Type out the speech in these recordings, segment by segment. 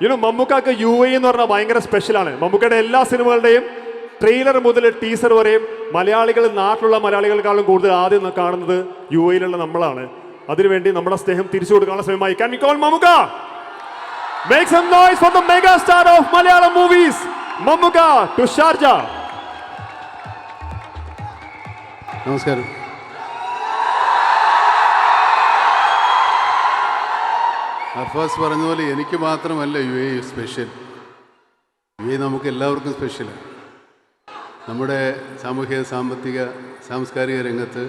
You know മമ്മൂക്കാക്ക് U A എന്ന് പറഞ്ഞാൽ ഭയങ്കര സ്പെഷ്യലാണ് മമ്മൂക്കയുടെ എല്ലാ സിനിമകളുടെയും ട്രെയിലർ മുതൽ ടീസർ വരെയും മലയാളികൾ നാട്ടിലുള്ള മലയാളികളെക്കാളും കൂടുതൽ ആദ്യം കാണുന്നത് യു എയിലുള്ള നമ്മളാണ്. അതിനുവേണ്ടി നമ്മുടെ സ്നേഹം തിരിച്ചു കൊടുക്കാനുള്ള സമയമായി. Can call Mammukka? Make some noise for the mega star of Malayalam movies, Mammuka to Sharjah. നമസ്കാരം. അർഫാസ് പറഞ്ഞ പോലെ എനിക്ക് മാത്രമല്ല you a special you a നമുക്ക് എല്ലാവർക്കും സ്പെഷ്യലാണ് നമ്മുടെ സാമൂഹിക സാമ്പത്തിക സാംസ്കാരിക രംഗത്ത്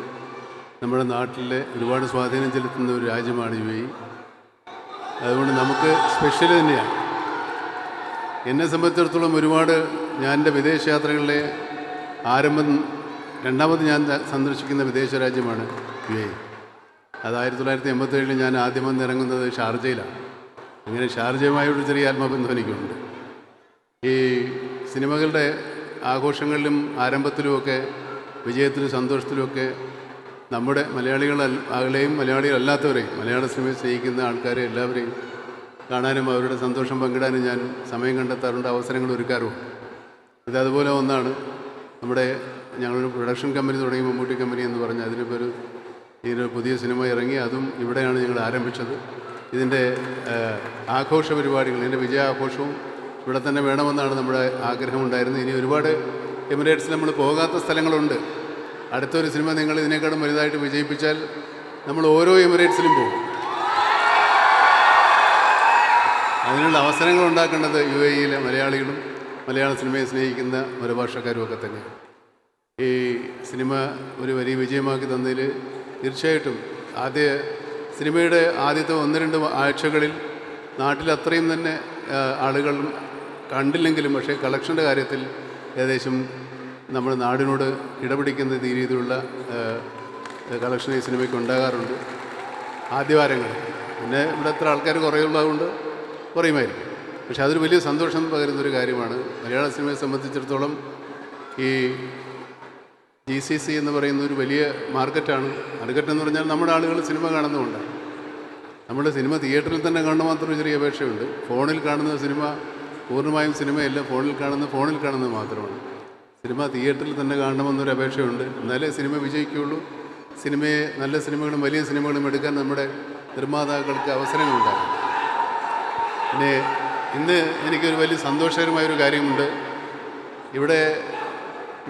നമ്മുടെ നാട്ടിലെ ഒരുപാട് സ്വാധീനം ചെലുത്തുന്ന ഒരു രാജ്യമാണ് യു എ. അതുകൊണ്ട് നമുക്ക് സ്പെഷ്യൽ തന്നെയാണ്. എന്നെ സംബന്ധിച്ചിടത്തോളം ഒരുപാട് ഞാൻ എന്റെ വിദേശയാത്രകളിലെ ആരംഭം രണ്ടാമത് ഞാൻ സന്ദർശിക്കുന്ന വിദേശ രാജ്യമാണ് യു എ. അത് ആയിരത്തി തൊള്ളായിരത്തി എൺപത്തേഴിൽ ഞാൻ ആദ്യം വന്നിറങ്ങുന്നത് ഷാർജയിലാണ്. അങ്ങനെ ഷാർജയുമായൊരു ചെറിയ ആത്മബന്ധം എനിക്കുണ്ട്. ഈ സിനിമകളുടെ ആഘോഷങ്ങളിലും ആരംഭത്തിലുമൊക്കെ വിജയത്തിലും സന്തോഷത്തിലുമൊക്കെ നമ്മുടെ മലയാളികൾ മലയാളികളെയും മലയാളികളല്ലാത്തവരെയും മലയാള സിനിമയെ സ്നേഹിക്കുന്ന ആൾക്കാരെ എല്ലാവരെയും കാണാനും അവരുടെ സന്തോഷം പങ്കിടാനും ഞാൻ സമയം കണ്ടെത്താറുണ്ട് അവസരങ്ങൾ ഒരുക്കാറുമുണ്ട്. ഇത് അതുപോലെ ഒന്നാണ് നമ്മുടെ ഞങ്ങളൊരു പ്രൊഡക്ഷൻ കമ്പനി തുടങ്ങി മമ്മൂട്ടി കമ്പനി എന്ന് പറഞ്ഞ് അതിനിപ്പോൾ ഒരു ഇതിനൊരു പുതിയ സിനിമ ഇറങ്ങി അതും ഇവിടെയാണ് ഞങ്ങൾ ആരംഭിച്ചത്. ഇതിന്റെ ആഘോഷ പരിപാടികൾ ഇതിന്റെ വിജയാഘോഷവും ഇവിടെ തന്നെ വേണമെന്നാണ് നമ്മുടെ ആഗ്രഹമുണ്ടായിരുന്നത്. ഇനി ഒരുപാട് എമിറേറ്റ്സിൽ നമ്മൾ പോകാത്ത സ്ഥലങ്ങളുണ്ട്. അടുത്തൊരു സിനിമ നിങ്ങൾ ഇതിനേക്കാളും വലുതായിട്ട് വിജയിപ്പിച്ചാൽ നമ്മൾ ഓരോ എമിറേറ്റ്സിലും പോകും. അതിനുള്ള അവസരങ്ങൾ ഉണ്ടാക്കേണ്ടത് യു എ ഇയിലെ മലയാളികളും മലയാള സിനിമയെ സ്നേഹിക്കുന്ന മറുഭാഷക്കാരും ഒക്കെ തന്നെ ഈ സിനിമ ഒരു വലിയ വിജയമാക്കി തന്നതിൽ തീർച്ചയായിട്ടും. ആദ്യ സിനിമയുടെ ആദ്യത്തെ ഒന്ന് രണ്ട് ആഴ്ചകളിൽ നാട്ടിൽ അത്രയും തന്നെ ആളുകൾ കണ്ടില്ലെങ്കിലും പക്ഷേ കളക്ഷന്റെ കാര്യത്തിൽ ഏകദേശം നമ്മുടെ നാടിനോട് ഇടപിടിക്കുന്ന രീതിയിലുള്ള കളക്ഷൻ ഈ സിനിമയ്ക്ക് ഉണ്ടാകാറുണ്ട്. ആദ്യവാരങ്ങൾ. പിന്നെ ഇവിടെ എത്ര ആൾക്കാർ കുറയുള്ളതുകൊണ്ട് കുറയുമായിരിക്കും. പക്ഷേ അതൊരു വലിയ സന്തോഷം പകരുന്നൊരു കാര്യമാണ്. മലയാള സിനിമയെ സംബന്ധിച്ചിടത്തോളം ഈ ജി സി സി എന്ന് പറയുന്ന ഒരു വലിയ മാർക്കറ്റാണ്. മാർക്കറ്റ് എന്ന് പറഞ്ഞാൽ നമ്മുടെ ആളുകൾ സിനിമ കാണുന്നുമുണ്ട് നമ്മുടെ സിനിമ തിയേറ്ററിൽ തന്നെ കാണുന്ന മാത്രം ചെറിയ അപേക്ഷയുണ്ട്. ഫോണിൽ കാണുന്ന സിനിമ പൂർണമായും സിനിമയല്ല. ഫോണിൽ കാണുന്ന ഫോണിൽ കാണുന്നത് മാത്രമാണ്. സിനിമ തിയേറ്ററിൽ തന്നെ കാണണമെന്നൊരു അപേക്ഷയുണ്ട്. എന്നാലേ സിനിമ വിജയിക്കുകയുള്ളൂ. സിനിമയെ നല്ല സിനിമകളും വലിയ സിനിമകളും എടുക്കാൻ നമ്മുടെ നിർമ്മാതാക്കൾക്ക് അവസരങ്ങളുണ്ടാകും. പിന്നെ ഇന്ന് എനിക്കൊരു വലിയ സന്തോഷകരമായൊരു കാര്യമുണ്ട്. ഇവിടെ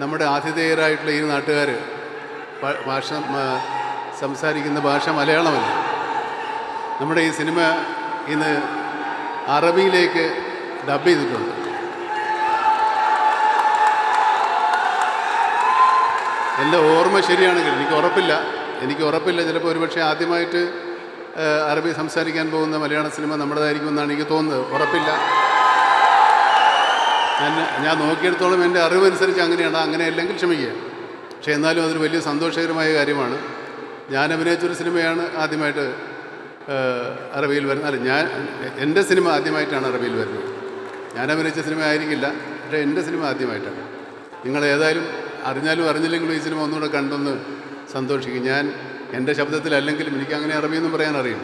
നമ്മുടെ ആതിഥേയരായിട്ടുള്ള ഈ നാട്ടുകാർ ഭാഷ സംസാരിക്കുന്ന ഭാഷ മലയാളമല്ല. നമ്മുടെ ഈ സിനിമ ഇന്ന് അറബിയിലേക്ക് ഡബ് ചെയ്തിട്ടുണ്ട്. എന്റെ ഓർമ്മ ശരിയാണെങ്കിൽ എനിക്ക് ഉറപ്പില്ല. എനിക്ക് ഉറപ്പില്ല. ചിലപ്പോൾ ഒരുപക്ഷെ ആദ്യമായിട്ട് അറബി സംസാരിക്കാൻ പോകുന്ന മലയാള സിനിമ നമ്മുടേതായിരിക്കുമെന്നാണ് എനിക്ക് തോന്നുന്നത്. ഉറപ്പില്ല. ഞാൻ നോക്കിയെടുത്തോളം എന്റെ അറിവനുസരിച്ച് അങ്ങനെയാണ്. അങ്ങനെ അല്ലെങ്കിൽ ക്ഷമിക്കുക. പക്ഷേ എന്നാലും അതൊരു വലിയ സന്തോഷകരമായ കാര്യമാണ്. ഞാൻ അഭിനയിച്ചൊരു സിനിമയാണ് ആദ്യമായിട്ട് അറബിയിൽ വരുന്നത്. അല്ല ഞാൻ എന്റെ സിനിമ ആദ്യമായിട്ടാണ് അറബിയിൽ വരുന്നത്. ഞാൻ അഭിനയിച്ച സിനിമ ആയിരിക്കില്ല പക്ഷേ എന്റെ സിനിമ ആദ്യമായിട്ടാണ്. നിങ്ങൾ ഏതായാലും അറിഞ്ഞാലും അറിഞ്ഞില്ലെങ്കിലും ഈ സിനിമ ഒന്നുകൂടെ കണ്ടൊന്ന് സന്തോഷിക്കും. ഞാൻ എന്റെ ശബ്ദത്തിലല്ലെങ്കിലും എനിക്ക് അങ്ങനെ അറബിയൊന്നും പറയാൻ അറിയില്ല.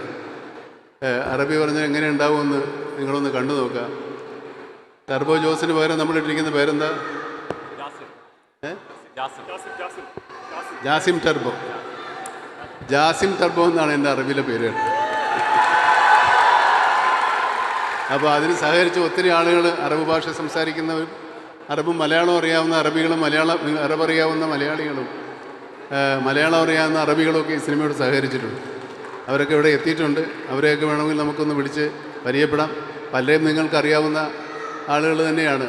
അറബി പറഞ്ഞാൽ എങ്ങനെ ഉണ്ടാവുമെന്ന് നിങ്ങളൊന്ന് കണ്ടു നോക്കുക. ടർബോ ജോസിന് പകരം നമ്മൾ ഇട്ടിരിക്കുന്ന പേരെന്താ? ജാസിം ടർബോ. ജാസിം ടർബോ എന്നാണ് എന്റെ അറിവിലെ പേര് അപ്പോൾ അതിന് സഹകരിച്ച് ഒത്തിരി ആളുകൾ അറബ് ഭാഷ സംസാരിക്കുന്നവരും അറബും മലയാളം അറിയാവുന്ന അറബികളും മലയാളം അറബ് അറിയാവുന്ന മലയാളികളും മലയാളം അറിയാവുന്ന അറബികളൊക്കെ ഈ സിനിമയോട് സഹകരിച്ചിട്ടുണ്ട്. അവരൊക്കെ ഇവിടെ എത്തിയിട്ടുണ്ട്. അവരെയൊക്കെ വേണമെങ്കിൽ നമുക്കൊന്ന് വിളിച്ച് പരിചയപ്പെടാം. പലരെയും നിങ്ങൾക്ക് അറിയാവുന്ന ആളുകൾ തന്നെയാണ്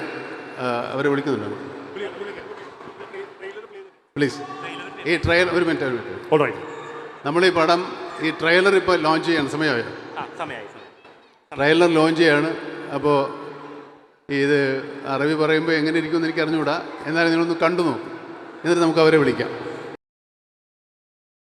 അവരെ വിളിക്കുന്നുണ്ട്. പ്ലീസ് ഈ ട്രെയിലർ ഒരു മിനിറ്റ് ഒരു മിനിറ്റ്. നമ്മൾ ഈ പടം ഈ ട്രെയിലർ ഇപ്പോൾ ലോഞ്ച് ചെയ്യാണ് സമയമായോ? സമയമായി ട്രെയിലർ ലോഞ്ച് ചെയ്യാണ്. അപ്പോൾ ഇത് അറബി പറയുമ്പോൾ എങ്ങനെ ഇരിക്കുമെന്ന് എനിക്ക് അറിഞ്ഞുകൂടാ എന്നാലും നിങ്ങളൊന്ന് കണ്ടു നോക്കും. എന്നിട്ട് നമുക്ക് അവരെ വിളിക്കാം.